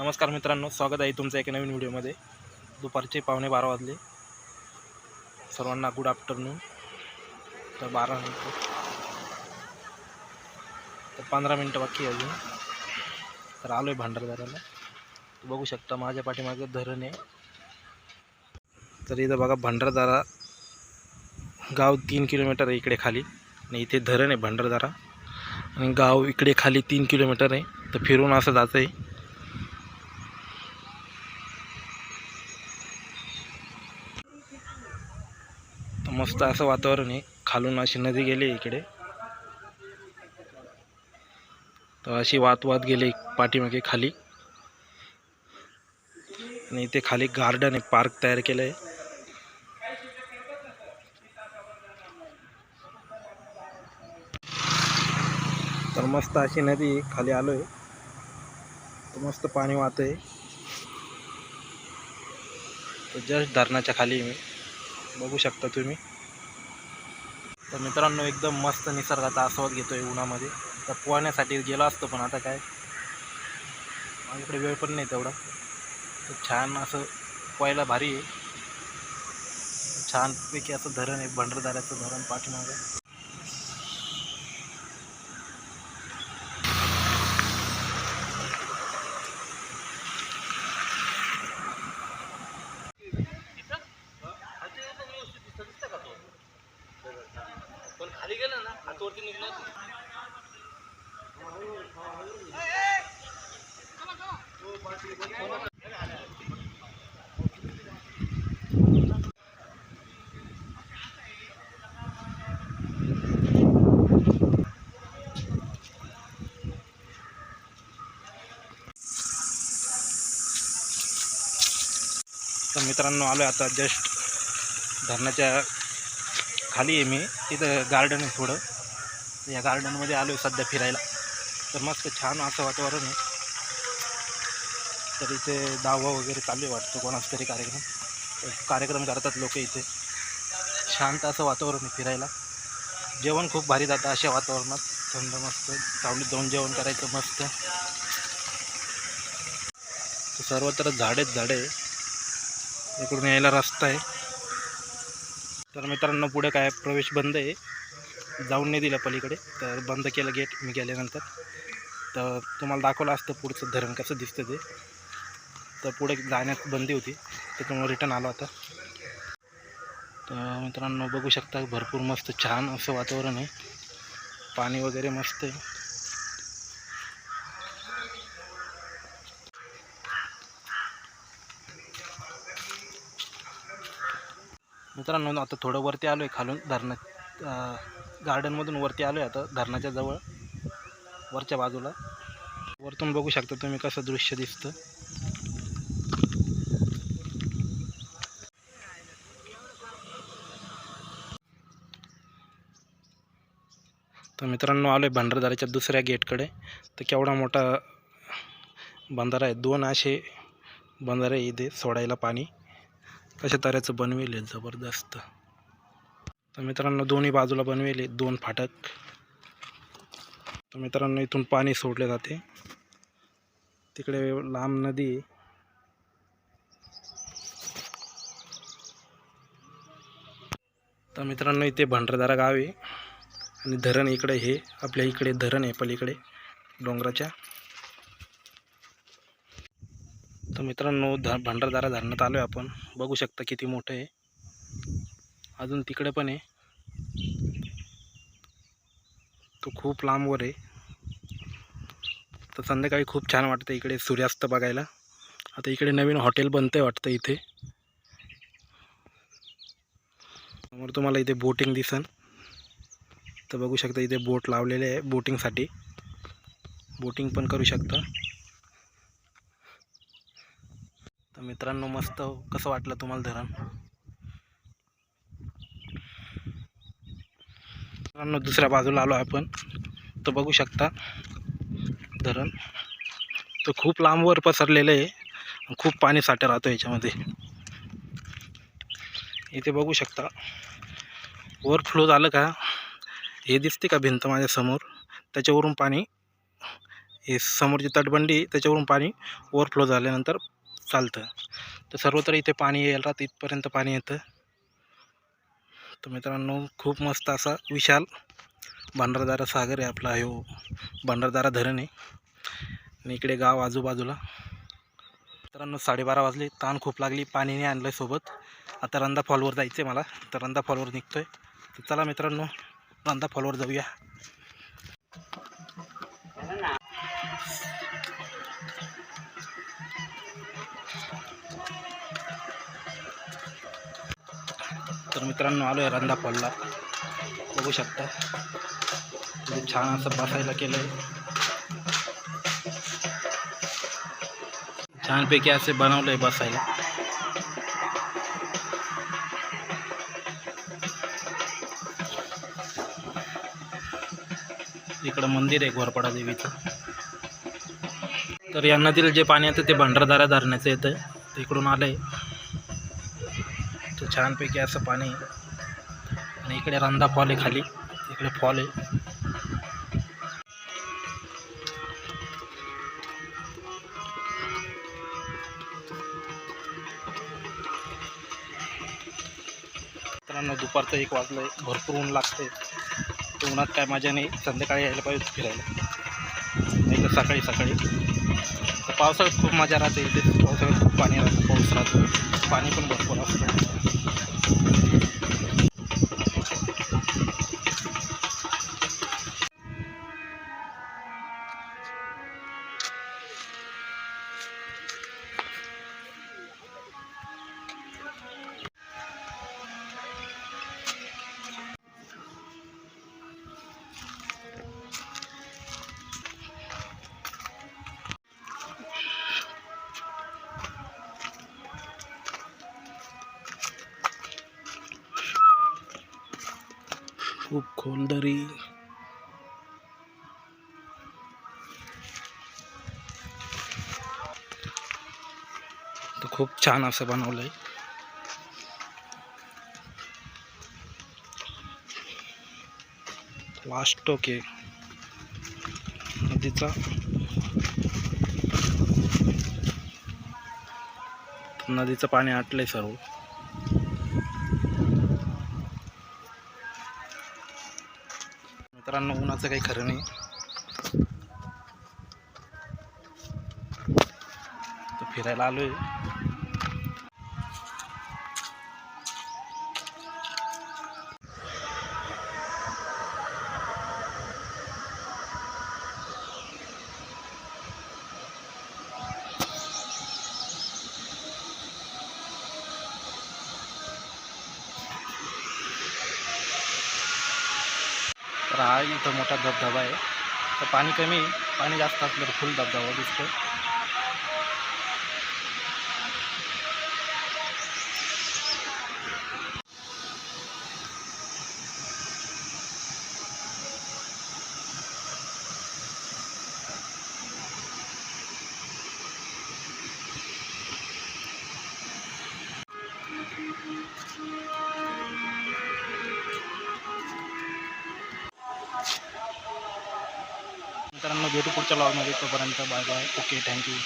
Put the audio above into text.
नमस्कार मित्रांनो स्वागत आहे तुमचं एका नवीन व्हिडिओमध्ये. दुपारचे पावणे बारा वाजले. सर्वांना गुड आफ्टरनून तर बारा मिनटं. तर पंधरा मिनटं बाकी अजून. तर आलो आहे भांडारदाराला बघू शकता माझ्या पाठीमागे धरण आहे. तर इथं बघा भंडारदारा गाव तीन किलोमीटर आहे इकडे खाली. आणि इथे धरण आहे भांडारदारा. आणि गाव इकडे खाली तीन किलोमीटर आहे. तर फिरून असं जातं आहे मस्त असं वातावरण आहे. खालून अशी नदी गेली इकडे. तर अशी वात वात गेली पाठीमागे खाली. आणि इथे खाली गार्डन आहे पार्क तयार केलं आहे. तर मस्त अशी नदी आहे. खाली आलो आहे. तर मस्त पाणी वाहत आहे तर जस्ट धरणाच्या खाली मी. बघू शकता तुम्ही. तर मित्रांनो एकदम मस्त निसर्गाचा आस्वाद घेतो आहे उन्हामध्ये. तर पोहण्यासाठी गेलो असतो पण आता काय? माझ्याकडे वेळ पण नाही तेवढा. तर छान असं पोहायला भारी आहे. छानपैकी असं धरण आहे भंडारदाऱ्याचं धरण पाठीमागं. गेलं निघणार. तर मित्रांनो आलो आता जस्ट धरणाच्या खाली आहे मी. तिथं गार्डन आहे थोडं. या गार्डनमध्ये आलो आहे सध्या फिरायला. तर मस्त छान असं वातावरण आहे. तर इथे दावा वगैरे चालू आहे वाटतं कोणाचा तरी कार्यक्रम. कार्यक्रम करतात लोक इथे. शांत असं वातावरण आहे फिरायला. जेवण खूप भारी जातं अशा वातावरणात. थंड मस्त. सावलीत जाऊन जेवण करायचं मस्त. सर्वत्र झाडेच झाडे आहे. इकडून यायला रस्ता आहे. तर मित्रांनो पुढे काय प्रवेश बंद आहे. जाऊन नाही दिलं पलीकडे. तर बंद केलं गेट मी गेल्यानंतर. तर तुम्हाला दाखवलं असतं पुढचं धरण कसं दिसतं ते. तर पुढे जाण्यात बंदी होती. त्याच्यामुळे रिटर्न आलो आता तर मित्रांनो बघू शकता भरपूर मस्त छान असं वातावरण आहे. पाणी वगैरे मस्त आहे. मित्रांनो आता थोडं वरती आलो आहे खालून. धरणात गार्डनमधून वरती आलो आहे आता धरणाच्या जवळ वरच्या बाजूला. वरतून बघू शकता तुम्ही कसं दृश्य दिसतं. तर मित्रांनो आलो आहे भंडारदाराच्या दुसऱ्या गेटकडे. तर केवढा मोठा बंधारा आहे. दोन असे बंधारे इथे सोडायला पाणी. कशा तऱ्हेचं बनवेल आहे जबरदस्त. तर मित्रांनो दोन्ही बाजूला बनवेले दोन फाटक. तर मित्रांनो इथून पाणी सोडले जाते. तिकडे लांब नदी आहे. तर मित्रांनो इथे भंडारदारा गाव आहे. आणि धरण इकडे हे आपल्या इकडे धरण आहे पलीकडे डोंगराच्या. तर मित्रांनो ध भंडारदारा धरणात आलो आहे आपण. बघू शकता किती मोठं आहे. अजून तिकडे पण आहे. तो खूप लांबवर आहे. तर संध्याकाळी खूप छान वाटतं इकडे सूर्यास्त बघायला. आता इकडे नवीन हॉटेल बनतं आहे वाटतं इथे. समोर तुम्हाला इथे बोटिंग दिसन. तर बघू शकता इथे बोट लावलेले आहे बोटिंगसाठी. बोटिंग पण करू शकता. तर मित्रांनो मस्त हो. कसं वाटलं तुम्हाला धरण? मित्रांनो दुसऱ्या बाजूला आलो आपण. तर बघू शकता धरण तर खूप लांबवर पसरलेलं आहे. खूप पाणी साठा राहतो याच्यामध्ये. इथे बघू शकता ओव्हरफ्लो झालं का? हे दिसते का भिंत माझ्यासमोर त्याच्यावरून पाणी हे समोरची तटबंडी त्याच्यावरून पाणी ओव्हरफ्लो झाल्यानंतर चालतं. तर सर्वत्र इथे पाणी यायला राहतं इथपर्यंत पाणी येतं. तर मित्रांनो खूप मस्त असा विशाल भांडारदारा सागर आहे आपला हो भांडारदारा धरण. आहे आणि इकडे गाव आजूबाजूला. मित्रांनो साडेबारा वाजले ताण खूप लागली पाणी नाही आणलं सोबत. आता रंदा फॉलवर जायचं आहे मला तर रंदा फॉलवर निघतो आहे तर चला मित्रांनो रंदा फॉलवर जाऊया. तर मित्रांनो आलो आहे रंधा फॉलला बघू शकता. खूप छान असं बसायला केलं आहे छानपैकी असे बनवलं आहे बसायला. इकडं मंदिर आहे घोरपाडा देवीचं. तर या नदीला जे पाणी येतं ते भंडारदारा धरण्याचं येतं. ते इकडून आलं आहे तर छानपैकी असं पाणी आणि इकडे रंधा फॉल आहे खाली. इकडे फॉल आहे. मित्रांनो दुपारचं एक वाजलं आहे भरपूर ऊन लागते तर उन्हात काय मजा नाही. संध्याकाळी यायला पाहिजे फिरायला. नाही तर सकाळी सकाळी. तर पावसाळ्यात खूप मजा राहते. इथे पावसाळ्यात खूप पाणी राहतं. पाऊस राहतो. पाणी पण भरपूर असतं. खूप खोल दरी. तर खूप छान असं बनवलं आहे लास्ट ओके नदीचा. नदीचं पाणी आटलंय सर्व. मित्रांनो उन्हाचं काही खरं नाही. तर फिरायला आलो आहे हा इथं मोठा धबधबा आहे. तर पाणी कमी पाणी जास्त असलं तर फुल धबधबा दिसतो भेटू पुढच्या लॉगमध्ये तोपर्यंत बाय बाय ओके थँक्यू